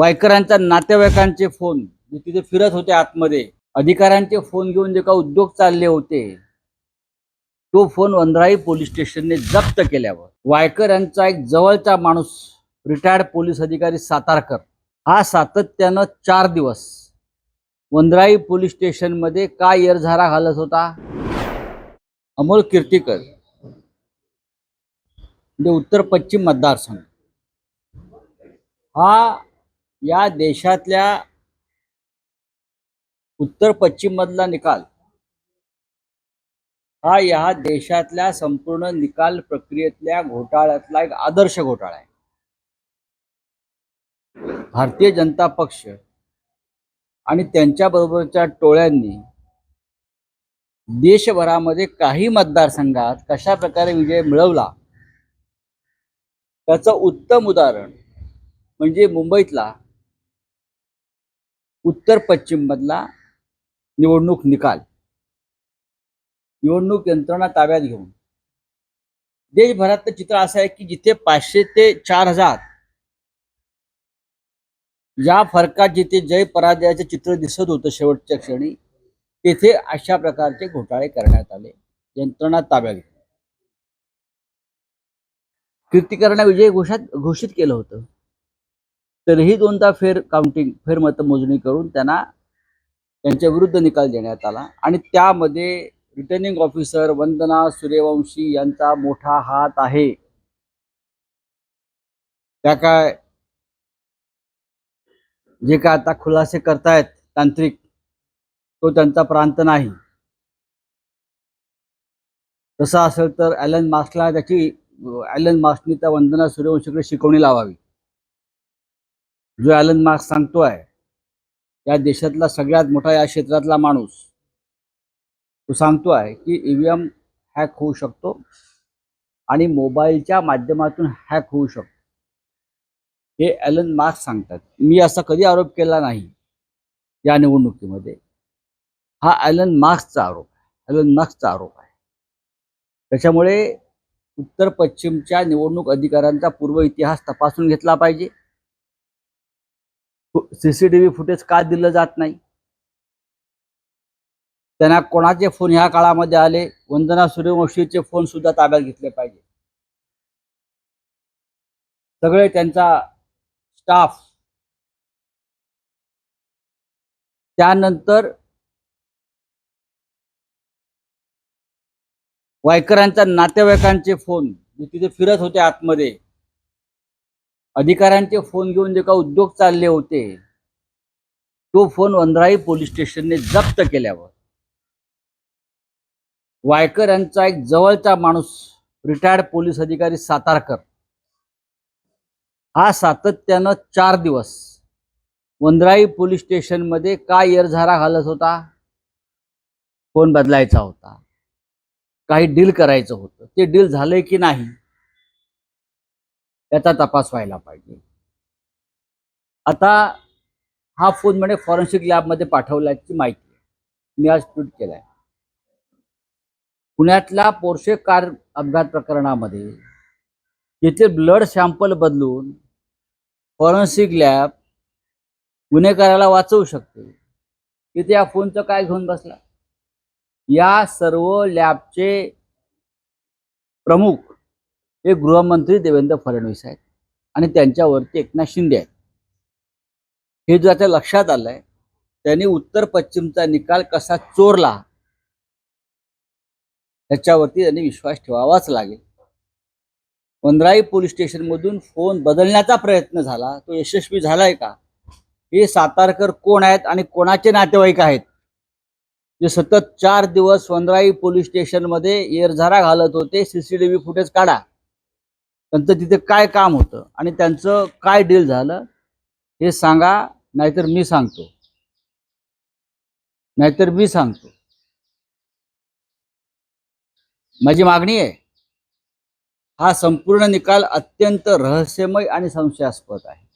वायकरांच्या नातेवाईकांचे फोन जे तिथे फिरत होते आतमध्ये अधिकाऱ्यांचे फोन घेऊन जे का उद्योग चालले होते तो फोन वंद्राई पोलीस स्टेशनने जप्त केल्यावर वायकर यांचा एक जवळचा माणूस रिटायर्ड पोलीस अधिकारी सातारकर हा सातत्यानं चार दिवस वंद्राई पोलीस स्टेशनमध्ये का येरझारा घालत होता? अमोल कीर्तीकर म्हणजे उत्तर पश्चिम मतदारसंघ. हा या देशातल्या उत्तर पश्चिम मधला निकाल. हा या देशातल्या संपूर्ण निकाल प्रक्रियेतल्या घोटाळ्यातला एक आदर्श घोटाळा आहे. भारतीय जनता पक्ष आणि त्यांच्याबरोबरच्या टोळ्यांनी देशभरामध्ये काही मतदारसंघात कशा प्रकारे विजय मिळवला? त्याचं उत्तम उदाहरण म्हणजे मुंबईतला उत्तर पश्चिम मधला निवडणूक निकाल. निवडणूक यंत्रणा ताब्यात घेऊन. देशभरातलं चित्र असं आहे की जिथे पाचशे ते चार हजार या फरकात जिथे जय पराजयाचे चित्र दिसत होतं शेवटच्या क्षणी तेथे अशा प्रकारचे घोटाळे करण्यात आले. यंत्रणा ताब्यात घेऊन. कीर्तिकरणा विजय घोषात घोषित केलं होतं. तरीही दोनदा फेर काउंटिंग फेर मतमोजणी करून त्यांना त्यांच्या विरुद्ध निकाल देण्यात आला. आणि त्यामध्ये रिटर्निंग ऑफिसर वंदना सूर्यवंशी यांचा मोठा हात आहे. त्या काय? जे काय आता खुलासे करतायत तांत्रिक तो त्यांचा प्रांत नाही. तसं असेल तर ॲलन मास्कला त्याची ॲलन मास्कनी त्या वंदना सूर्यवंशीकडे शिकवणी लावावी. जो ॲलन मार्क्स सांगतोय या देशातला सगळ्यात मोठा या क्षेत्रातला माणूस तो सांगतोय की ईव्हीएम हॅक होऊ शकतो आणि मोबाईलच्या माध्यमातून हॅक होऊ शकतो. हे ॲलन मार्क्स सांगतात. मी असा कधी आरोप केला नाही या निवडणुकीमध्ये. हा ॲलन मार्क्सचा आरोप आहे. ॲलन मार्क्सचा आरोप आहे. त्याच्यामुळे उत्तर पश्चिमच्या निवडणूक अधिकाऱ्यांचा पूर्व इतिहास तपासून घेतला पाहिजे. सीसीटीव्ही फुटेज का दिलं जात नाही? त्यांना कोणाचे फोन ह्या काळामध्ये आले? वंदना सूर्यवंशीचे फोन सुद्धा ताब्यात घेतले पाहिजे. सगळे त्यांचा स्टाफ. त्यानंतर वायकरांच्या नातेवाईकांचे फोन जे तिथे फिरत होते आतमध्ये. अधिकाऱ्यांचे फोन घेऊन जे का उद्योग चालले होते तो फोन वंद्राई पोलीस स्टेशनने जप्त केल्यावर. वायकर यांचा एक जवळचा माणूस रिटायर्ड पोलीस अधिकारी सातारकर. हा सातत्यानं चार दिवस वंद्राई पोलीस स्टेशनमध्ये का येरझारा घालत होता? फोन बदलायचा होता. काही डील करायचं होतं. ते डील झालंय की नाही? याचा तपास व्हायला पाहिजे. आता हा फोन म्हणे फॉरेन्सिक लॅबमध्ये पाठवल्याची माहिती आहे. मी आज ट्विट केलाय. पुण्यातल्या पोर्शे कार अपघात प्रकरणामध्ये जिथे ब्लड सॅम्पल बदलून फॉरेन्सिक लॅब गुन्हेगाराला वाचवू शकते तिथे या फोनचं काय घेऊन बसला? या सर्व लॅबचे प्रमुख हे गृहमंत्री देवेंद्र फडणवीस आहेत आणि त्यांच्यावरती एकनाथ शिंदे आहेत. हे जो आता लक्षात आलंय त्यांनी उत्तर पश्चिमचा निकाल कसा चोरला त्याच्यावरती त्यांनी विश्वास ठेवावाच लागेल. पंधराई पोलीस स्टेशनमधून फोन बदलण्याचा प्रयत्न झाला तो यशस्वी झालाय का? हे सातारकर कोण आहेत आणि कोणाचे नातेवाईक आहेत? जे सतत चार दिवस वनराई पोलीस स्टेशनमध्ये एरझारा घालत होते सीसीटीव्ही फुटेज काढा. त्यांचं तिथे काय काम होतं आणि त्यांचं काय डील झालं हे सांगा नाहीतर मी सांगतो. नाहीतर मी सांगतो. माझी मागणी आहे हा संपूर्ण निकाल अत्यंत रहस्यमय आणि संशयास्पद आहे.